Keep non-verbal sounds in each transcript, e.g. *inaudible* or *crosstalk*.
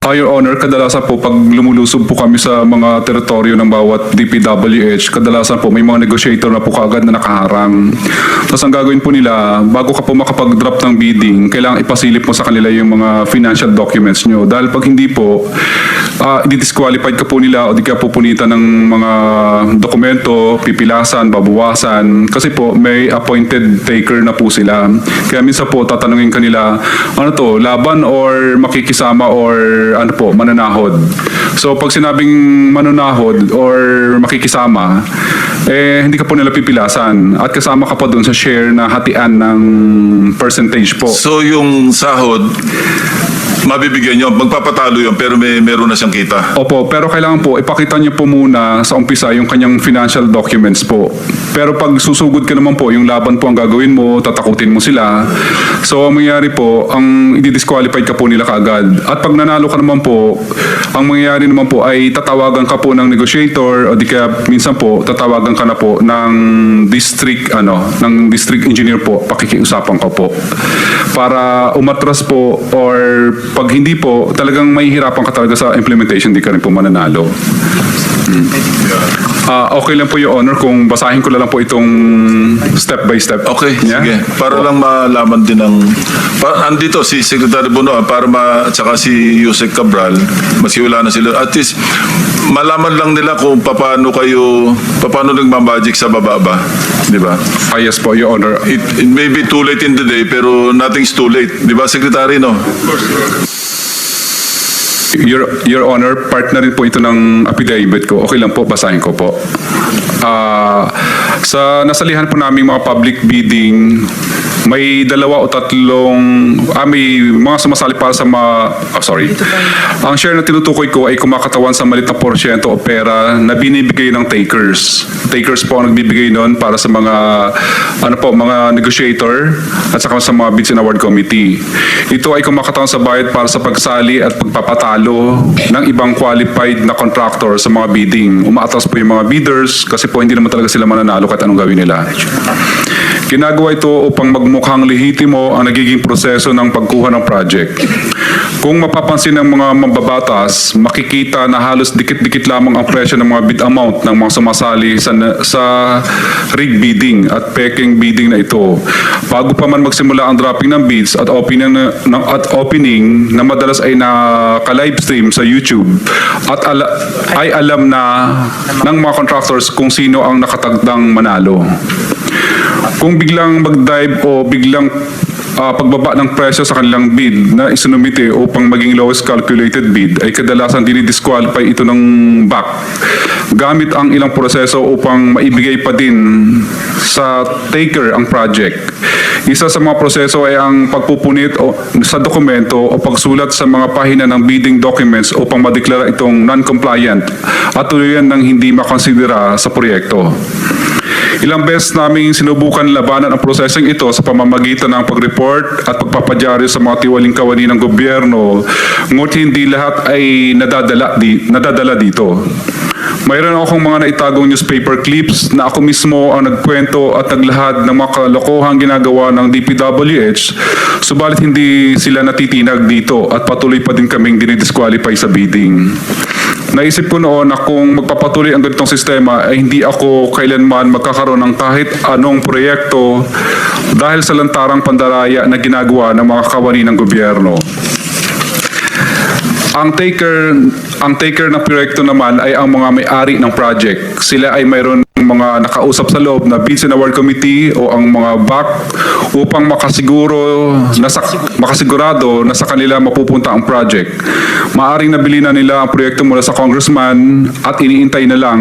Ah, Your Honor, kadalasan po pag lumulusob po kami sa mga teritoryo ng bawat DPWH, kadalasan po may mga negotiator na po kaagad na nakaharang. Tapos ang gagawin po nila, bago ka po makapag-drop ng bidding, kailangan ipasilip mo sa kanila yung mga financial documents nyo. Dahil pag hindi po, uh, disqualified ka po nila o di ka pupunitan ng mga dokumento, pipilasan, babawasan. Kasi po, may appointed taker na po sila. Kaya minsan po, tatanungin kanila, ano to, laban or makikisama or ano po, mananahod. So pag sinabing mananahod or makikisama, eh hindi ka po nila pipilasan at kasama ka pa doon sa share na hatian ng percentage po. So yung sahod, mabibigyan nyo, magpapatalo yun, pero may meron na siyang kita. Opo, pero kailangan po ipakita niyo po muna sa umpisa yung kanyang financial documents po. Pero pag susugod ka naman po, yung laban po ang gagawin mo, tatakutin mo sila. So ang mangyayari po, ang i-disqualified ka po nila kaagad. At pag nanalo ka naman po, ang mangyayari naman po ay tatawagan ka po ng negotiator o di kaya minsan po tatawagan ka na po ng district ano, ng district engineer po, pakikiusapan ka po. Para umatras po or pag hindi po, talagang mahihirapan ka talaga sa implementation, di ka rin po mananalo. Ah, okay lang po yung honor kung basahin ko lang po itong step by step. Okay, Yeah? sige. Para lang malaman din ng... Pa, andito si Secretary Bono, ah, para ma... Tsaka si Yusek Cabral, maski wala na sila. At least, malaman lang nila kung paano kayo... Paano nagmamagic sa baba ba? Di ba? Ah, yes po, your honor. It, it may be too late in the day, pero nothing's too late. Di ba, Secretary, no? Your, Your Honor, part na rin po ito ng affidavit ko. Okay lang po, basahin ko po. Ah, sa nasalihan po namin mga public bidding, may dalawa o tatlong, ah, may mga sumasali para sa mga, oh, sorry. Ang share na tinutukoy ko ay kumakatawan sa malit porsyento o pera na binibigay ng takers. Takers po ang nagbibigay noon para sa mga, ano po, mga negotiator at saka sa mga bids and award committee. Ito ay kumakatawan sa bayad para sa pagsali at pagpapatalo ng ibang qualified na contractor sa mga bidding. Umaatas po yung mga bidders kasi po hindi naman talaga sila mananalo kahit anong gawin nila. Ginagawa ito upang magmukhang lehitimo ang nagiging proseso ng pagkuha ng project. Kung mapapansin ng mga mambabatas, makikita na halos dikit-dikit lamang ang presyo ng mga bid amount ng mga sumasali sa, sa rig bidding at peking bidding na ito. Bago pa man magsimula ang dropping ng bids at opening, na, at opening na madalas ay naka-livestream sa YouTube at ala- ay alam na ng mga contractors kung sino ang nakatagdang manalo. Kung biglang mag-dive o biglang ah, pagbaba ng presyo sa kanilang bid na isinumite upang maging lowest calculated bid ay kadalasan dinidisqualify ito ng back gamit ang ilang proseso upang maibigay pa din sa taker ang project. Isa sa mga proseso ay ang pagpupunit o, sa dokumento o pagsulat sa mga pahina ng bidding documents upang madeklara itong non-compliant at tuluyan ng hindi makonsidera sa proyekto. Ilang beses naming sinubukan labanan ang prosesong ito sa pamamagitan ng pag-report at pagpapadyaryo sa mga tiwaling kawani ng gobyerno, ngunit hindi lahat ay nadadala, di, nadadala dito. Mayroon akong mga naitagong newspaper clips na ako mismo ang nagkwento at naglahad ng mga kalokohang ginagawa ng DPWH, subalit hindi sila natitinag dito at patuloy pa din kaming dinidisqualify sa bidding. Naisip ko noon na kung magpapatuloy ang ganitong sistema ay hindi ako kailanman magkakaroon ng kahit anong proyekto dahil sa lantarang pandaraya na ginagawa ng mga kawani ng gobyerno. Ang taker, ang taker ng proyekto naman ay ang mga may-ari ng project. Sila ay mayroon mga nakausap sa loob na bids and award committee o ang mga back upang makasiguro na sa, makasigurado na sa kanila mapupunta ang project. Maaring nabili na nila ang proyekto mula sa congressman at iniintay na lang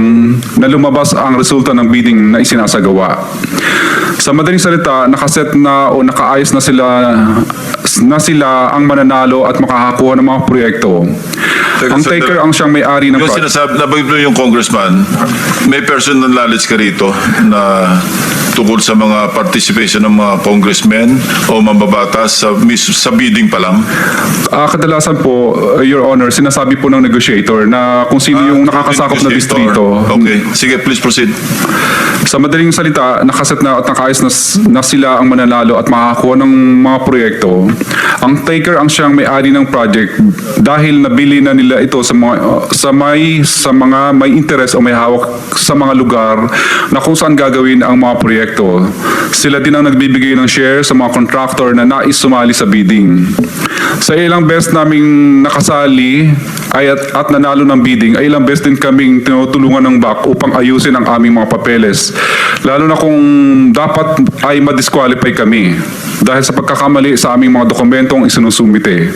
na lumabas ang resulta ng bidding na isinasagawa. Sa madaling salita, nakaset na o nakaayos na sila na sila ang mananalo at makakakuha ng mga proyekto. Teka, Ang taker ang siyang may-ari ng Yung project. sinasabi, nabanggit mo yung congressman, may personal knowledge ka rito na tungkol sa mga participation ng mga congressmen o mambabatas sa, sa bidding pa lang? Ah, kadalasan po, uh, Your Honor, sinasabi po ng negotiator na kung sino yung nakakasakop na distrito. Okay. Sige, please proceed. Sa madaling salita, nakaset na at nakaayos na, na sila ang mananalo at makakakuha ng mga proyekto. Ang taker ang siyang may-ari ng project dahil nabili na nila ito sa mga sa may sa mga may interest o may hawak sa mga lugar na kung saan gagawin ang mga proyekto. Sila din ang nagbibigay ng share sa mga contractor na nais sumali sa bidding. Sa ilang best naming nakasali ay at, at nanalo ng bidding ay ilang best din kaming tinutulungan ng back upang ayusin ang aming mga papeles. Lalo na kung dapat ay ma-disqualify kami dahil sa pagkakamali sa aming mga dokumentong isinusumite.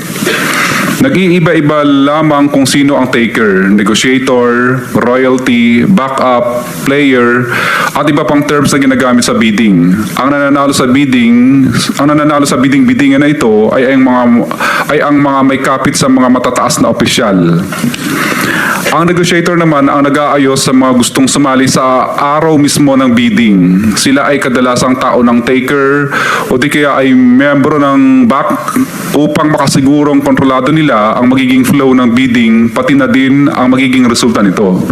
Nag-iiba-iba lamang kung sino ang taker, negotiator, royalty, backup, player, at iba pang terms na ginagamit sa bidding. Ang nananalo sa bidding, ang nananalo sa bidding-biddingan na ito ay ang mga ay ang mga may kapit sa mga matataas na opisyal. Ang negotiator naman ang nag-aayos sa mga gustong sumali sa araw mismo ng bidding. Sila ay kadalasang tao ng taker o di kaya ay membro ng back upang makasigurong kontrolado nila ang magiging flow ng bidding pati na din ang magiging resulta nito.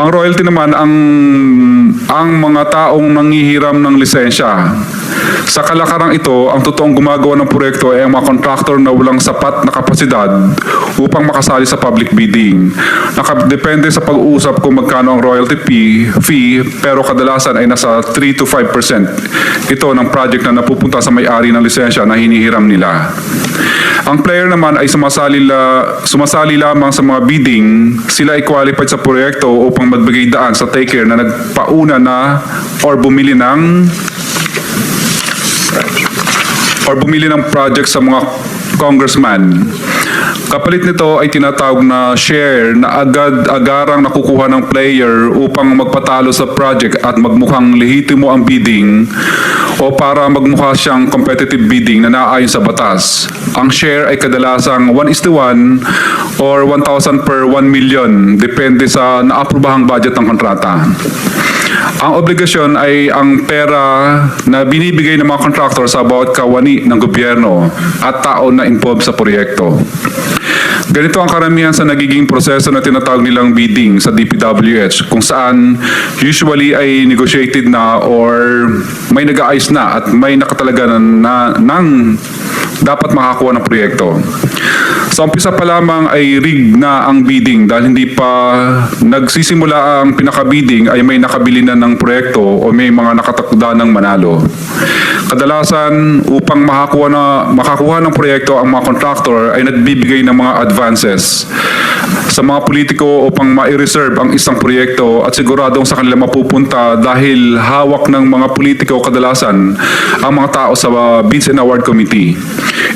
Ang royalty naman ang ang mga taong nanghihiram ng lisensya. Sa kalakarang ito, ang totoong gumagawa ng proyekto ay ang mga contractor na walang sapat na kapasidad upang makasali sa public bidding. Nakadepende sa pag-uusap kung magkano ang royalty fee, fee pero kadalasan ay nasa 3 to 5% ito ng project na napupunta sa may-ari ng lisensya na hinihiram nila. Ang player naman ay sumasali, la, sumasali lamang sa mga bidding, sila ay qualified sa proyekto upang magbigay daan sa taker na nagpauna na or bumili ng or bumili ng project sa mga congressman. Kapalit nito ay tinatawag na share na agad-agarang nakukuha ng player upang magpatalo sa project at magmukhang lehitimo ang bidding o para magmukha siyang competitive bidding na naayon sa batas. Ang share ay kadalasang 1 is to 1 or 1,000 per 1 million depende sa naaprobahang budget ng kontrata. Ang obligasyon ay ang pera na binibigay ng mga contractor sa bawat kawani ng gobyerno at tao na involved sa proyekto. Ganito ang karamihan sa nagiging proseso na tinatawag nilang bidding sa DPWH kung saan usually ay negotiated na or may nag-aayos na at may nakatalaga na, na ng dapat makakuha ng proyekto. Sa umpisa pa lamang ay rig na ang bidding dahil hindi pa nagsisimula ang pinaka-bidding ay may nakabili na ng proyekto o may mga nakatakda ng manalo. Kadalasan upang makakuha na makakuha ng proyekto ang mga contractor ay nagbibigay ng mga advances sa mga politiko upang ma-reserve ang isang proyekto at siguradong sa kanila mapupunta dahil hawak ng mga politiko kadalasan ang mga tao sa uh, Bids and Award Committee.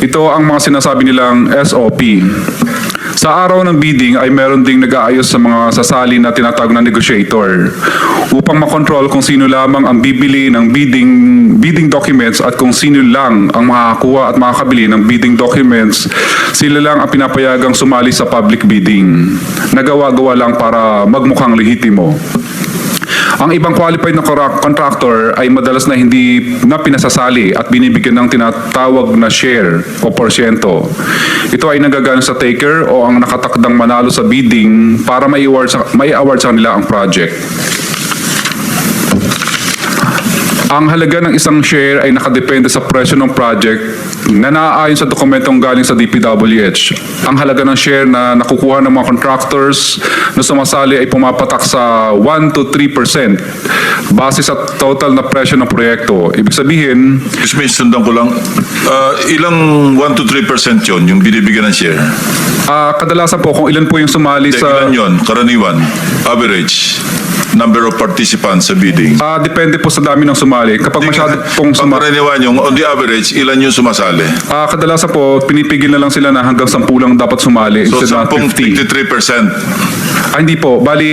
Ito ang mga sinasabi nilang SOP. Sa araw ng bidding ay meron ding nag-aayos sa mga sasali na tinatawag na negotiator upang makontrol kung sino lamang ang bibili ng bidding bidding documents at kung sino lang ang makakakuha at makakabili ng bidding documents sila lang ang pinapayagang sumali sa public bidding. Nagawa-gawa lang para magmukhang lehitimo. Ang ibang qualified na contractor ay madalas na hindi na pinasasali at binibigyan ng tinatawag na share o porsyento. Ito ay nagagana sa taker o ang nakatakdang manalo sa bidding para may award sa, may award sa kanila ang project. Ang halaga ng isang share ay nakadepende sa presyo ng project na naaayon sa dokumentong galing sa DPWH. Ang halaga ng share na nakukuha ng mga contractors na sumasali ay pumapatak sa 1 to 3% base sa total na presyo ng proyekto. Ibig sabihin, Excuse me, sundan ko lang. Ah, ilang 1 to 3% yon yung binibigyan ng share? ah, kadalasan po kung ilan po yung sumali Hindi, sa... ilan yon? Karaniwan? Average? Number of participants sa bidding? Ah, depende po sa dami ng sumali. Kapag masyado pong sumali... karaniwan yung, on the average, ilan yung sumasali? Ah, kadalasan po, pinipigil na lang sila na hanggang 10 lang dapat sumali So, instead ng 10, 53%. 50. Ah, hindi po. Bali,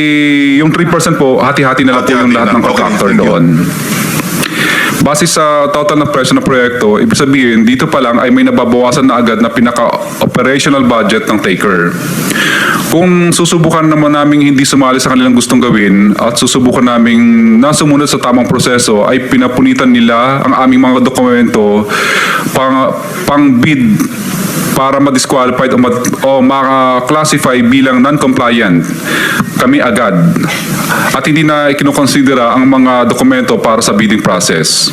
yung 3% po, hati-hati na lang po Hati-hati yung lahat na. ng Okay, contractor thank you. doon. Base sa total na presyo ng proyekto, ibig sabihin, dito pa lang ay may nababawasan na agad na pinaka-operational budget ng taker. Kung susubukan naman namin hindi sumali sa kanilang gustong gawin at susubukan namin na sumunod sa tamang proseso, ay pinapunitan nila ang aming mga dokumento pang, pang bid para ma-disqualified o, ma- o ma-classify bilang non-compliant kami agad. At hindi na ikinukonsidera ang mga dokumento para sa bidding process.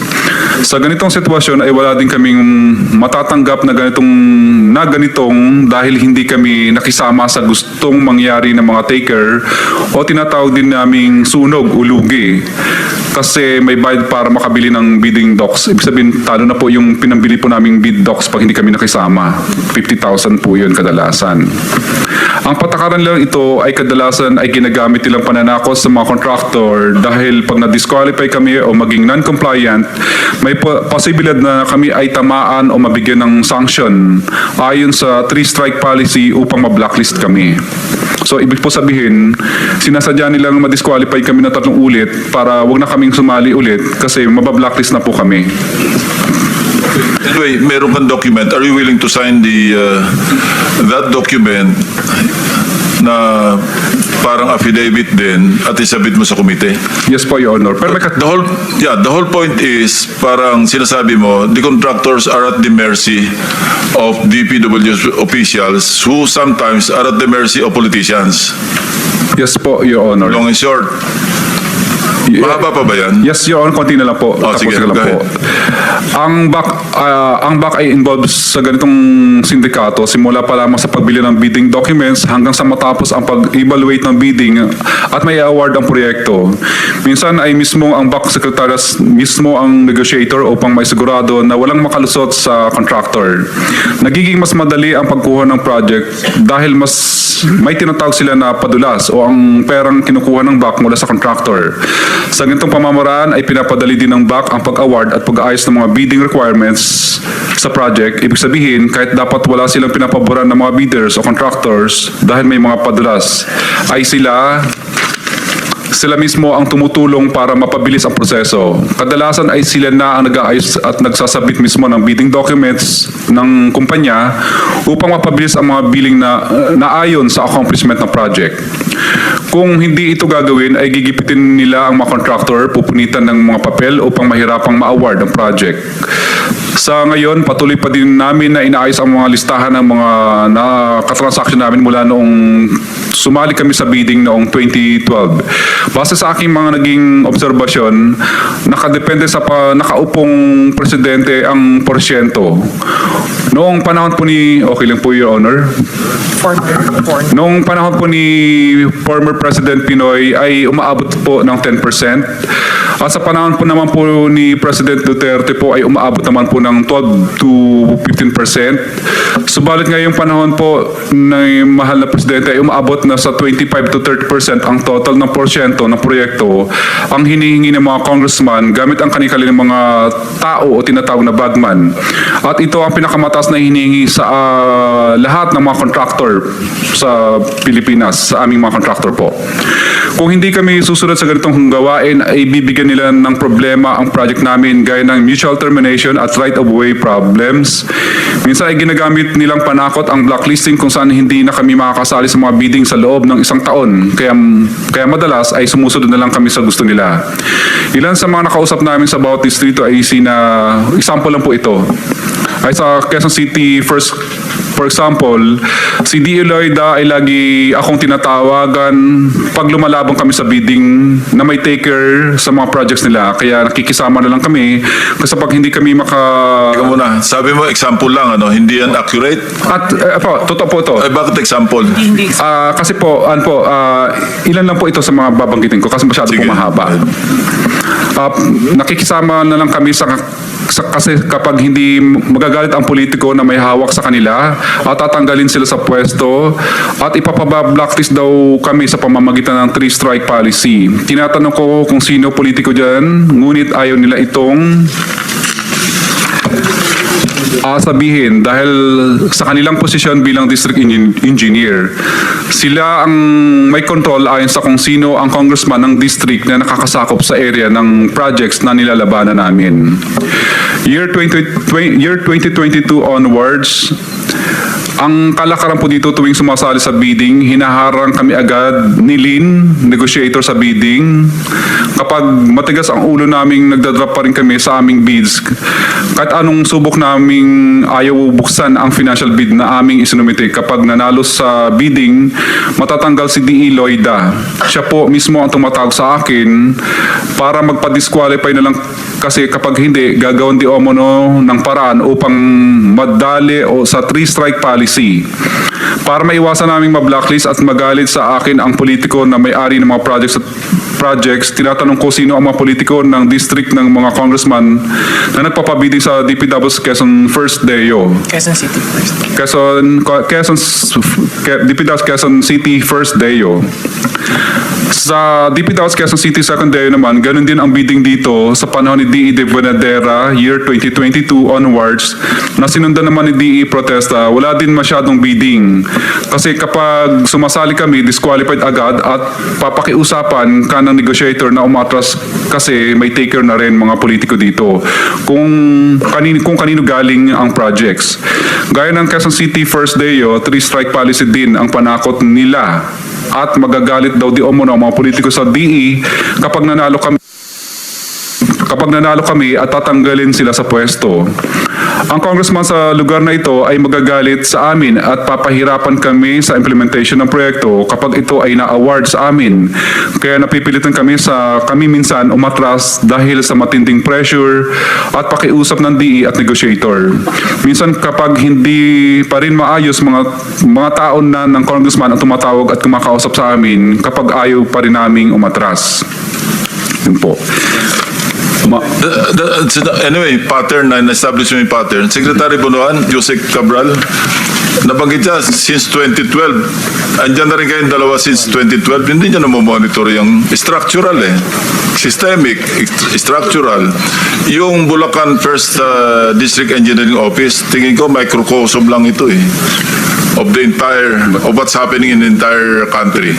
Sa ganitong sitwasyon ay wala din kaming matatanggap na ganitong na ganitong dahil hindi kami nakisama sa gustong mangyari ng mga taker o tinatawag din naming sunog o lugi kasi may bayad para makabili ng bidding docs. Ibig sabihin, talo na po yung pinambili po naming bid docs pag hindi kami nakisama. 50,000 po yun kadalasan. Ang patakaran lang ito ay kadalasan ay ginagamit nilang pananakos sa mga contractor dahil pag na-disqualify kami o maging non-compliant, may po- posibilidad na kami ay tamaan o mabigyan ng sanction ayon sa three-strike policy upang ma-blacklist kami. So, ibig po sabihin, sinasadya nilang ma-disqualify kami na tatlong ulit para wag na kaming sumali ulit kasi mabablacklist na po kami. Anyway, meron kang document. Are you willing to sign the uh, that document na parang affidavit din at isabit mo sa komite? Yes po, Your Honor. Pero may kat- The whole, yeah, the whole point is parang sinasabi mo, the contractors are at the mercy of DPW officials who sometimes are at the mercy of politicians. yes po, Your Honor. Long and short. Mahaba pa ba yan? Yes, Your Honor, konti na lang po. Oh, Tapos sige, na lang go po. Ang back, ah, ang back ay involved sa ganitong sindikato simula pa lamang sa pagbili ng bidding documents hanggang sa matapos ang pag-evaluate ng bidding at may award ang proyekto. Minsan ay mismo ang back secretaries mismo ang negotiator upang may sigurado na walang makalusot sa contractor. Nagiging mas madali ang pagkuha ng project dahil mas may tinatawag sila na padulas o ang perang kinukuha ng back mula sa contractor. Sa ganitong pamamaraan ay pinapadali din ng back ang pag-award at pag-aayos ng mga bidding requirements sa project. Ibig sabihin, kahit dapat wala silang pinapaboran ng mga bidders o contractors dahil may mga padulas, ay sila sila mismo ang tumutulong para mapabilis ang proseso. Kadalasan ay sila na ang nag-aayos at nagsasabit mismo ng bidding documents ng kumpanya upang mapabilis ang mga billing na naayon sa accomplishment ng project. Kung hindi ito gagawin, ay gigipitin nila ang mga contractor, pupunitan ng mga papel upang mahirapang ma-award ang project. Sa ngayon, patuloy pa din namin na inaayos ang mga listahan ng mga na katransaksyon namin mula noong sumali kami sa bidding noong 2012. Base sa aking mga naging obserbasyon, nakadepende sa pa, nakaupong presidente ang porsyento. Noong panahon po ni, okay lang po Your Honor, Noong panahon po ni former President Pinoy ay umaabot po ng 10%. At sa panahon po naman po ni President Duterte po ay umaabot naman po ng 12 to 15%. Subalit ngayong panahon po ng mahal na presidente ay umaabot na sa 25 to 30% ang total ng porsyento ng proyekto ang hinihingi ng mga congressman gamit ang kanilang mga tao o tinatawag na bagman. At ito ang pinakamataas na hinihingi sa ah, lahat ng mga contractor sa Pilipinas, sa aming mga contractor po. Kung hindi kami susunod sa ganitong gawain, ay bibigyan nila ng problema ang project namin gaya ng mutual termination at right-of-way problems. Minsan ay ginagamit nilang panakot ang blacklisting kung saan hindi na kami makakasali sa mga bidding sa loob ng isang taon. Kaya, kaya madalas ay sumusunod na lang kami sa gusto nila. Ilan sa mga nakausap namin sa bawat distrito ay sina, example lang po ito. Ay sa Quezon City, first For example, si D. Eloida ay lagi akong tinatawagan pag lumalabang kami sa bidding na may taker sa mga projects nila. Kaya nakikisama na lang kami kasi pag hindi kami maka... Teka muna, sabi mo example lang, ano, hindi yan accurate? At eh, po, totoo po ito. Eh, bakit example? Ah, kasi po, ano po, ah, ilan lang po ito sa mga babanggitin ko kasi masyado Sige. po mahaba. Ah, nakikisama na lang kami sa kasi kapag hindi magagalit ang politiko na may hawak sa kanila at tatanggalin sila sa pwesto at ipapaba-blacklist daw kami sa pamamagitan ng three-strike policy. Tinatanong ko kung sino politiko dyan, ngunit ayaw nila itong ah, sabihin dahil sa kanilang posisyon bilang district engin- engineer, sila ang may control ayon sa kung sino ang congressman ng district na nakakasakop sa area ng projects na nilalabanan namin. Year 20, twen- year 2022 onwards, ang kalakaran po dito tuwing sumasali sa bidding, hinaharang kami agad ni Lin, negotiator sa bidding. Kapag matigas ang ulo naming nagdadrop pa rin kami sa aming bids, kahit anong subok naming ayaw buksan ang financial bid na aming isinumite. Kapag nanalo sa bidding, matatanggal si D.E. Loida. Siya po mismo ang tumatawag sa akin para magpa-disqualify na lang kasi kapag hindi, gagawin di omono ng paraan upang madali o sa three-strike policy. Para maiwasan naming ma-blacklist at magalit sa akin ang politiko na may-ari ng mga projects at projects, tinatanong ko sino ang mga politiko ng district ng mga congressman na nagpapabidding sa DPW's Quezon First Deo. Quezon City first. Quezon, Quezon, DPW's Quezon City First Deo. Sa DPW's Quezon City Second Deo naman, ganun din ang bidding dito sa panahon ni D.E. de Buenadera, year 2022 onwards, na sinundan naman ni D.E. Protesta, wala din masyadong bidding. Kasi kapag sumasali kami, disqualified agad at papakiusapan ka ng negotiator na umatras kasi may taker na rin mga politiko dito. Kung kanino, kung kanino galing ang projects. Gaya ng Quezon City First Deo, three-strike policy din ang panakot nila at magagalit daw di umano ang mga politiko sa DE kapag nanalo kami kapag nanalo kami at tatanggalin sila sa pwesto. Ang congressman sa lugar na ito ay magagalit sa amin at papahirapan kami sa implementation ng proyekto kapag ito ay na-award sa amin. Kaya napipilitan kami sa kami minsan umatras dahil sa matinding pressure at pakiusap ng DE at negotiator. Minsan kapag hindi pa rin maayos mga mga taon na ng congressman ang tumatawag at kumakausap sa amin kapag ayaw pa rin naming umatras. Yun po. Ma- The- the- anyway, pattern na establish yung pattern. Secretary Bonoan, Joseph Cabral, nabanggit niya since 2012. Andyan na rin kayong dalawa since 2012. Hindi niya namomonitor yung structural eh. Systemic, structural. Yung Bulacan First uh, District Engineering Office, tingin ko microcosm lang ito eh. Of the entire, of what's happening in the entire country.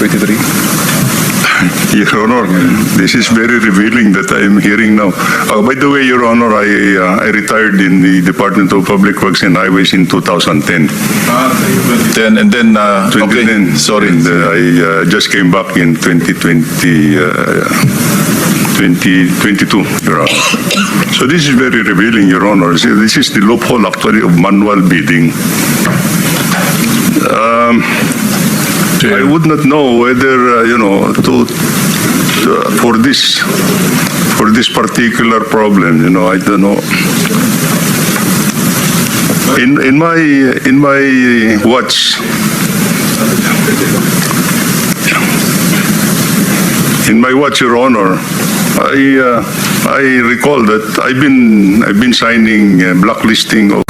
23. *laughs* Your Honor, this is very revealing that I am hearing now. Uh, by the way, Your Honor, I, uh, I retired in the Department of Public Works and Highways in 2010. Then, and then, uh, okay, 2010. sorry. And uh, I uh, just came back in 2020, uh, 2022, Your Honor. So this is very revealing, Your Honor. This is the loophole actually of manual bidding. Um, I would not know whether, uh, you know, to, to- for this, for this particular problem, you know, I don't know. In, in my, in my watch, in my watch, Your Honor, I, uh, I recall that I've been, I've been signing uh, blacklisting of